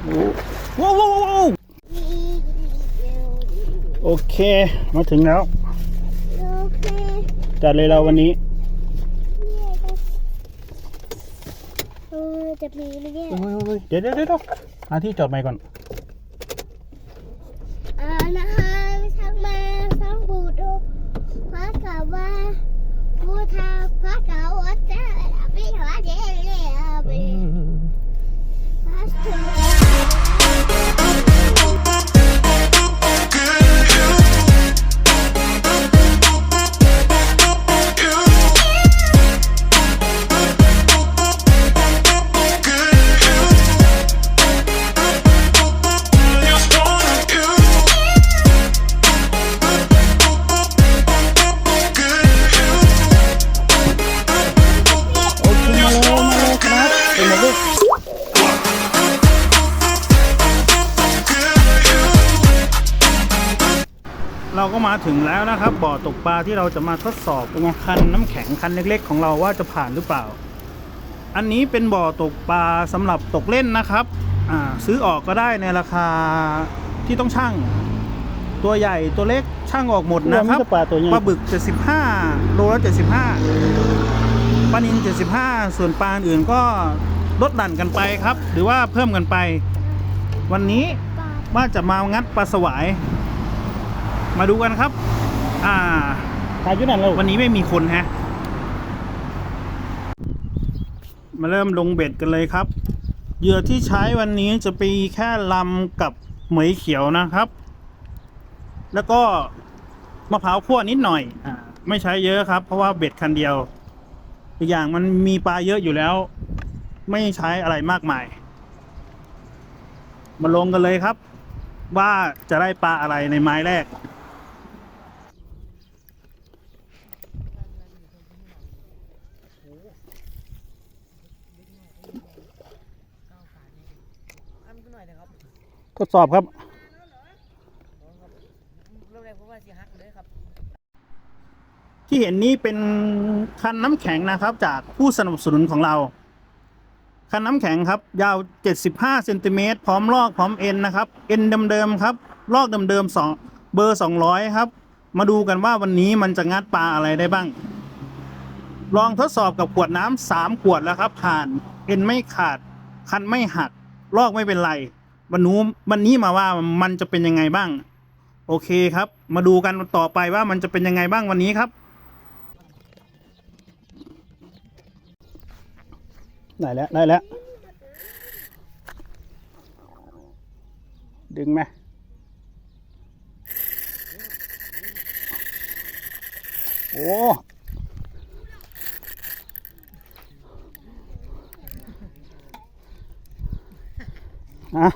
ว้าวว้าวว้าวโอเค มาถึงแล้ว โอเคจัดเลยเราวันนี้เนี่ยจะเออจะมีไหมเนี่ยเฮ้ยเฮ้ยเดี๋ยวเดี๋ยวเดี๋ยวหาที่จอดใหม่ก่อน เราก็มาถึงแล้วนะครับ บ่อตกปลาที่เราจะมาทดสอบเป็นไงคันน้ำแข็งคันเล็ก ๆ ของเราว่าจะผ่านหรือเปล่า อันนี้เป็นบ่อตกปลาสำหรับตกเล่นนะครับอ่าซื้อออกก็ได้ในราคาที่ต้องช่างตัวใหญ่ตัวเล็กช่างออกหมดนะครับปลาตัวใหญ่ปลาบึก 75โลละ75ปลานิน75 ส่วนปลาอื่นก็ลดหลั่นกันไปครับ หรือว่าเพิ่มกันไป วันนี้ว่าจะมางัดปลาสวาย มาดูกันครับ อ่าขายอยู่นั่นเราวันนี้ไม่มีคนฮะ มาเริ่มลงเบ็ดกันเลยครับ เหยื่อที่ใช้วันนี้จะปีแค่ลำกับเหมยเขียวนะครับ แล้วก็มะพร้าวคั่วนิดหน่อยอ่าไม่ใช้เยอะครับ เพราะว่าเบ็ดคันเดียวอีกอย่างมันมีปลาเยอะอยู่แล้ว ไม่ใช้อะไรมากมาย มาลงกันเลยครับ ว่าจะได้ปลาอะไรในไม้แรก อันก็หน่อยนะครับทดสอบครับ เริ่มแรกเพราะว่าสิฮักเลยครับ ที่เห็นนี้เป็นคันน้ำแข็งนะครับ จากผู้สนับสนุนของเรา คันน้ำแข็งครับ ยาว 75เซนติเมตรพร้อมลอกพร้อมเอ็นนะครับ เอ็นเดิมๆครับ ลอกเดิมๆสองเบอร์ 200 ครับ มาดูกันว่าวันนี้มันจะงัดปลาอะไรได้บ้าง ลองทดสอบกับขวดน้ำสามขวดแล้วครับ ผ่านเอ็นไม่ขาด คันไม่หัก ลอกไม่เป็นไร วันนู้วันนี้มาว่ามันจะเป็นยังไงบ้าง โอเคครับ มาดูกันต่อไปว่ามันจะเป็นยังไงบ้างวันนี้ครับ ได้แล้ว ได้แล้ว ดึงไหมโอ้ อะ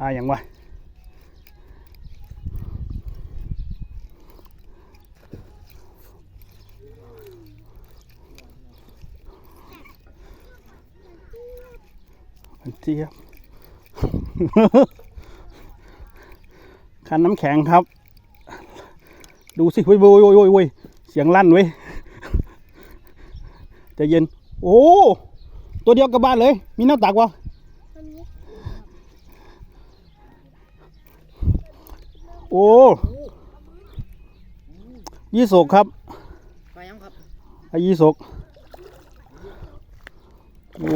อาอย่างวะเจี๊ยบ คันน้ำแข็งครับ ดูสิโว้ยโว้ยโว้ยโว้ยโว้ยเสียงลั่นเว้ยใจะเย็น โอ้ ตัวเดียวกับบ้านเลย มีหน้าตักวะอันนี้โอ้ยี่สกครับไปยังครับไอ้ยี่สกโอ้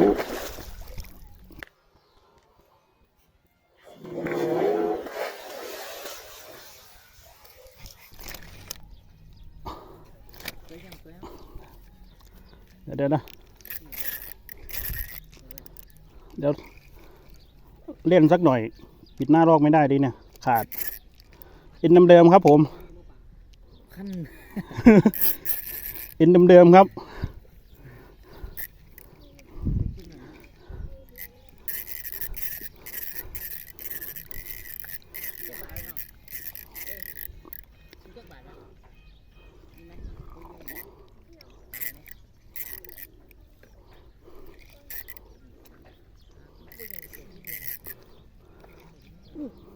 เดี๋ยวเดี๋ยวนะ เดี๋ยว เล่นสักหน่อย ปิดหน้ารอกไม่ได้ดิเนี่ย ขาดเอ็นเดิมๆครับผม ขั้นเอ็นเดิมๆครับ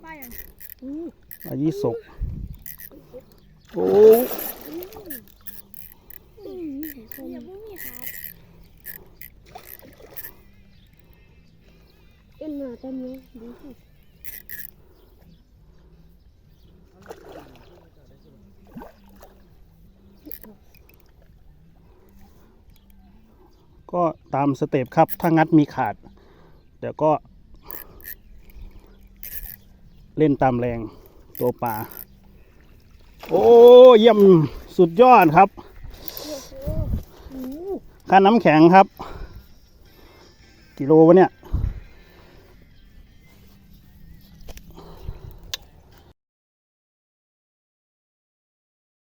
มาอย่างอายี่สกโอ้อย่าบุ้งนี่ครัเอ็นหนาตันเยอดูสิก็ตามสเต็ปครับ ถ้างัดมีขาด เดี๋ยวก็ เล่นตามแรงตัวปลาโอ้เยี่ยมสุดยอดครับค่าน้ำแข็งครับ กิโลวะเนี่ย